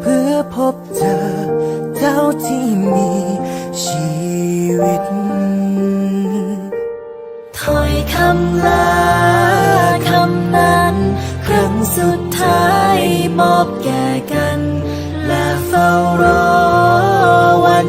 เพื่อพบเธอเท่าที่มีชีวิตถ้อยคำลาคำนั้น ครั้งสุดท้ายมอบแก่กัน และเฝ้ารอวัน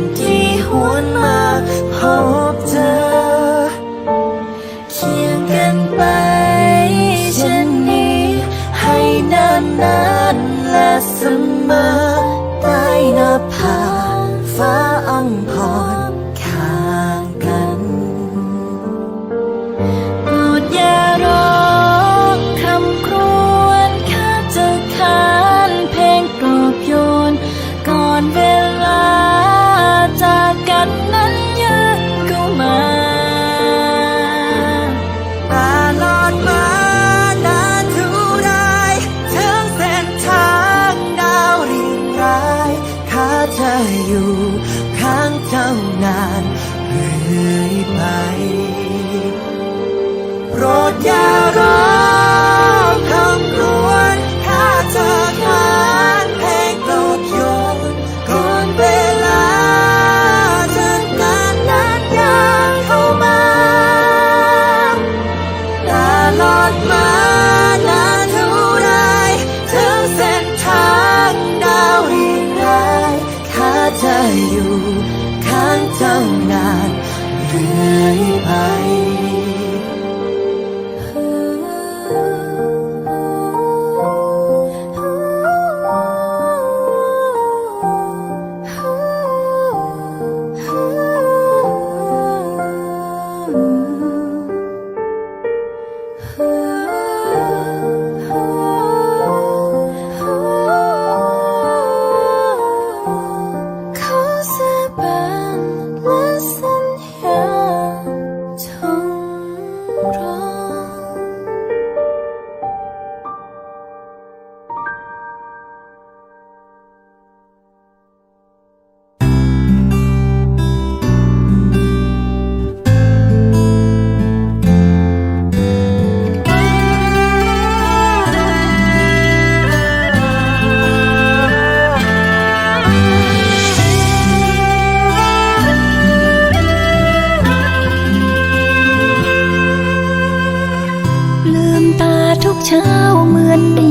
เช้าเหมือนดี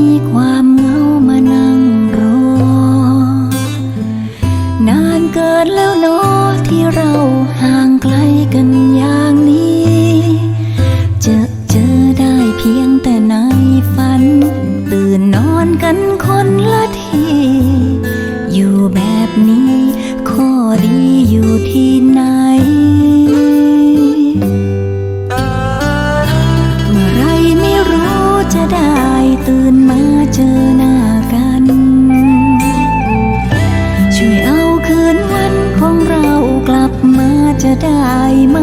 จอหน้ากัน ช่วยเอาคืนวันของเรากลับมาจะได้ไหม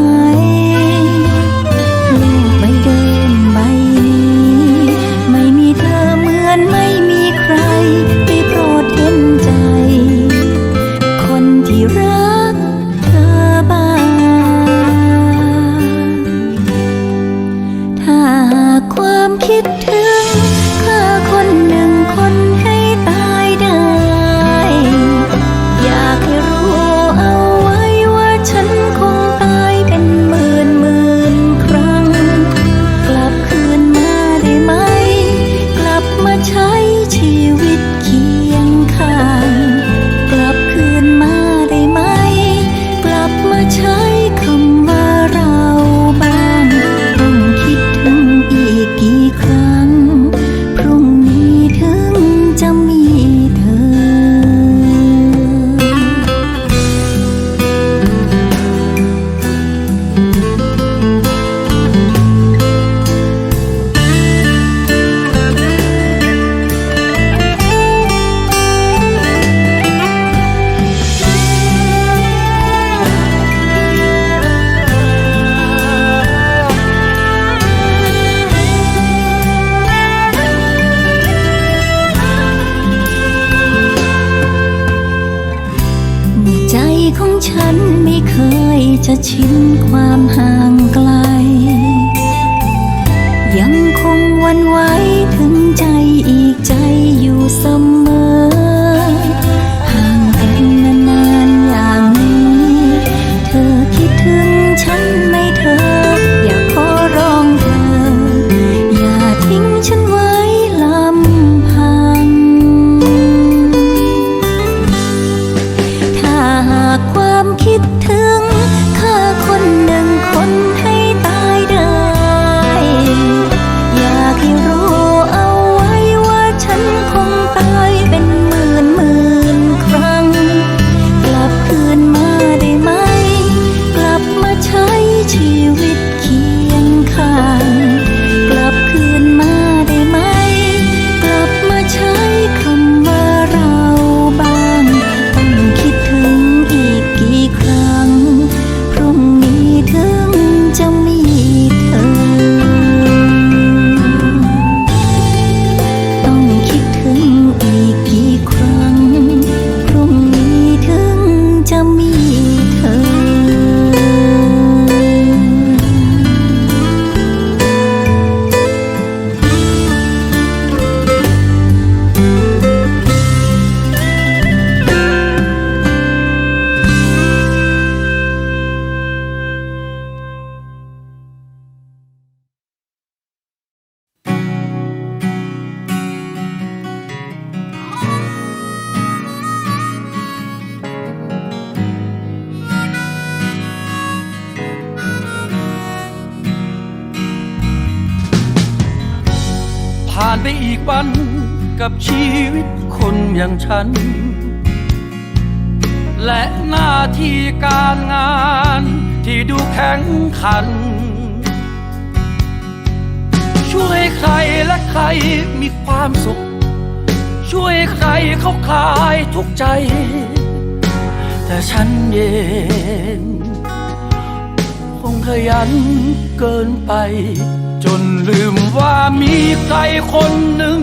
อย่างฉัน และหน้าที่การงานที่ดูแข็งขัน ช่วยใครและใครมีความสุข ช่วยใครเขาคลายทุกใจ แต่ฉันเองคงขยันเกินไป จนลืมว่ามีใครคนหนึ่ง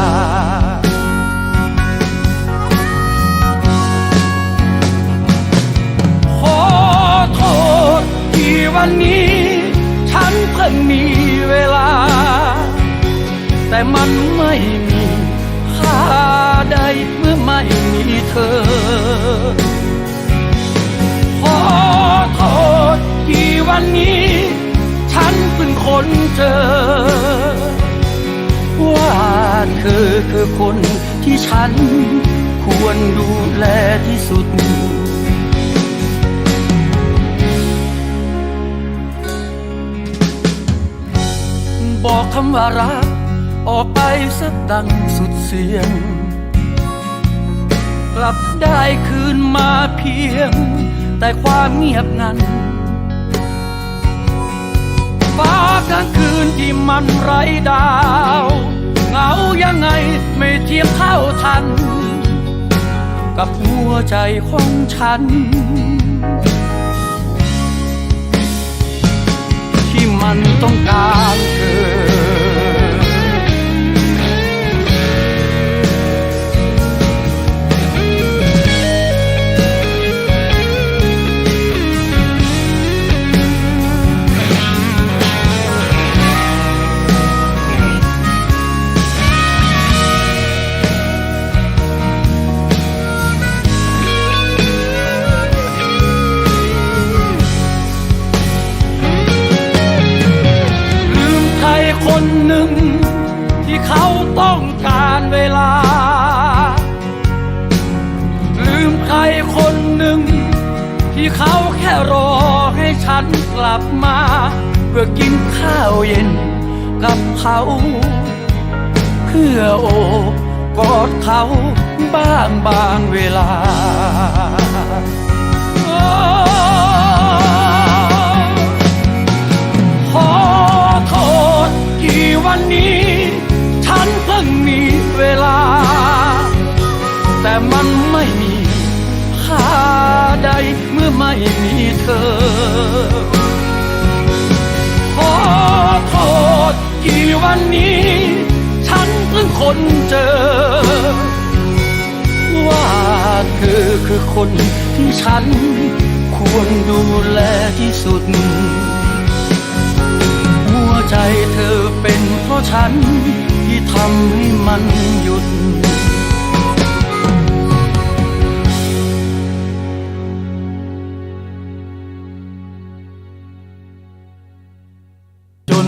วันนี้ ฉันเพิ่งค้นเจอ ว่าเธอคือคนที่ฉัน ควรดูแลที่สุดบอกคำว่ารัก ออกไปสักดังสุดเสียง กลับได้คืนมาเพียง แต่ความเงียบงัน ฟ้ากลางคืนที่มันไร้ดาว เหงายังไงไม่เทียบเท่าทัน กับหัวใจของฉัน ที่มันต้องการเธอ ลับมา เพื่อกินข้าวเย็นกับเขา เพื่อโอบกอดเขาบ้างบางเวลาขอโทษกี่วันนี้ ฉันเพิ่งมีเวลา แต่มันไม่มีค่าใดเมื่อไม่มีเธอ วันนี้ ฉันเพิ่งคนเจอ ว่าเธอคือคนที่ฉัน ควรดูแลที่สุด หัวใจเธอเป็นเพราะฉัน ที่ทำให้มันหยุดจน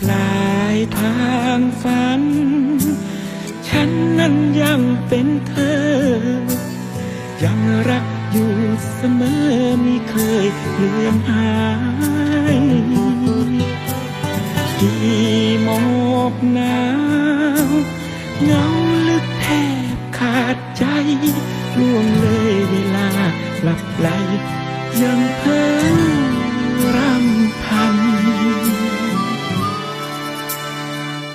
ปลายทางฝัน ฉันนั้นยังเป็นเธอ ยังรักอยู่เสมอไม่เคยเลือนหายกี่หมอกหนาวเงาลึกแทบขาดใจล่วงเลยเวลาหลับไหลยัง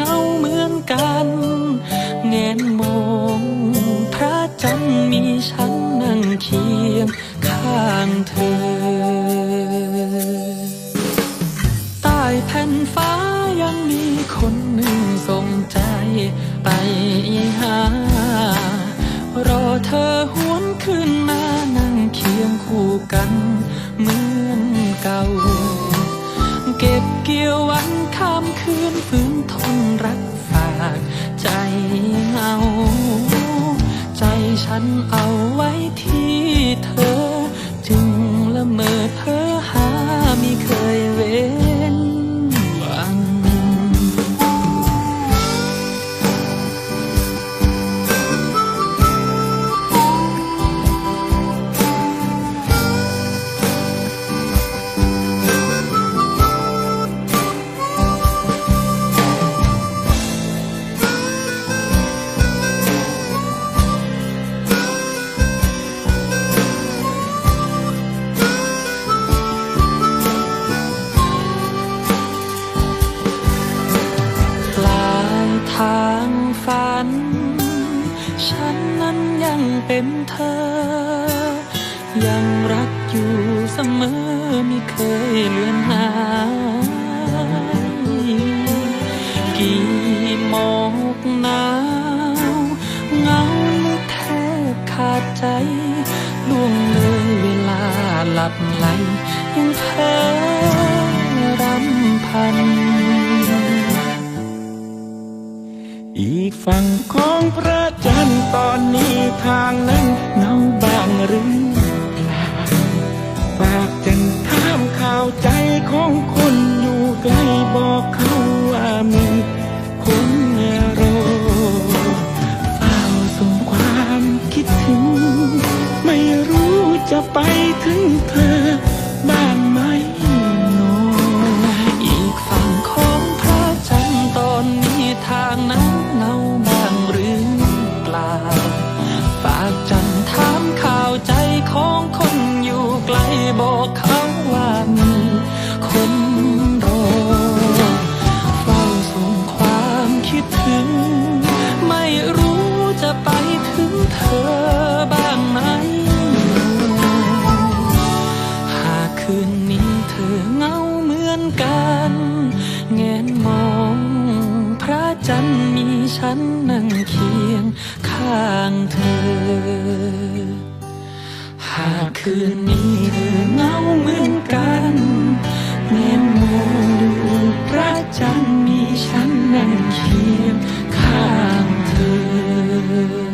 เงาเหมือนกันแงนมองพระจันทร์มีฉันนั่งเคียงข้างเธอ ใต้แผ่นฟ้ายังมีคนหนึ่งส่งใจไปหา รอเธอหวนขึ้นมานั่งเคียงคู่กันเหมือนเก่า เก็บเกี่ยววันข้ามคืนฝืนทนา ใจฉันเอาไว้ที่เธอ จึงละเมอเพอ เคยเลือนหายกี่หมอกหนาวเงาแทบขาดใจล่วงเลยเวลาหลับไหล ยังเพ้อรำพัน อีกฝั่งของพระจันทร์ตอนนี้ทางนั้นเงาบางหรือาวใจของคนอยู่ใกล้บอกเขาว่ามีคนรอเฝ้าส่งความคิดถึง ไม่รู้จะไปถึงเธอ ฉันนั่งเคียงข้างเธอ หากคืนนี้เธอเหงาเหมือนกันเนมมองดูพระจันทร์มีฉันนั่งเคียงข้างเธอ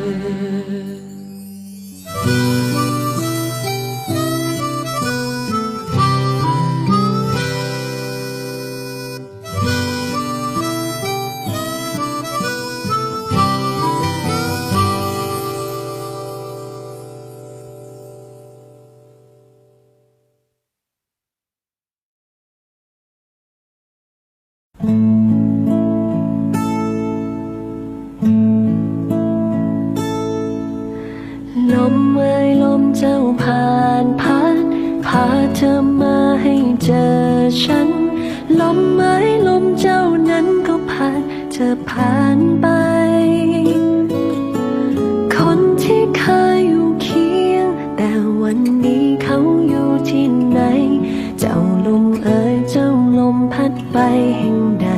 ไปแห่งใด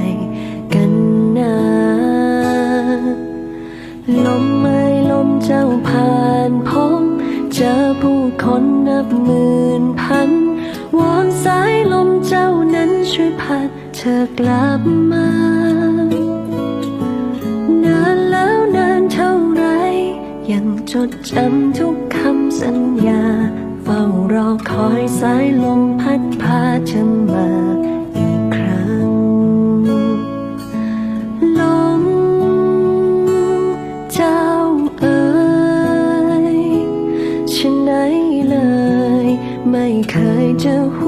กันนะลมเม่ยลมเจ้าผ่านพบเจอผู้คนนับหมื่นพันวอนสายลมเจ้านั้นช่วยพัดเธอกลับมานานแล้วนานเท่าไร ยังจดจำทุกคำสัญญา เฝ้ารอคอยสายลมพัดพาเธอมา 开着花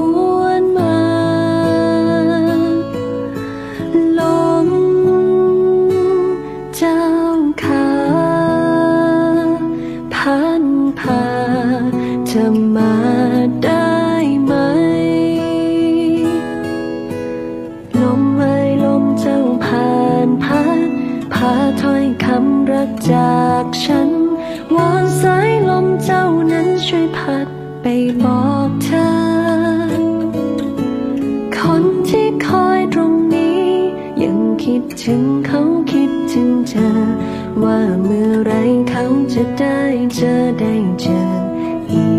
ที่คอยตรงนี้ ยังคิดถึงเขาคิดถึงเธอ ว่าเมื่อไรเขาจะได้เจอได้เจออีก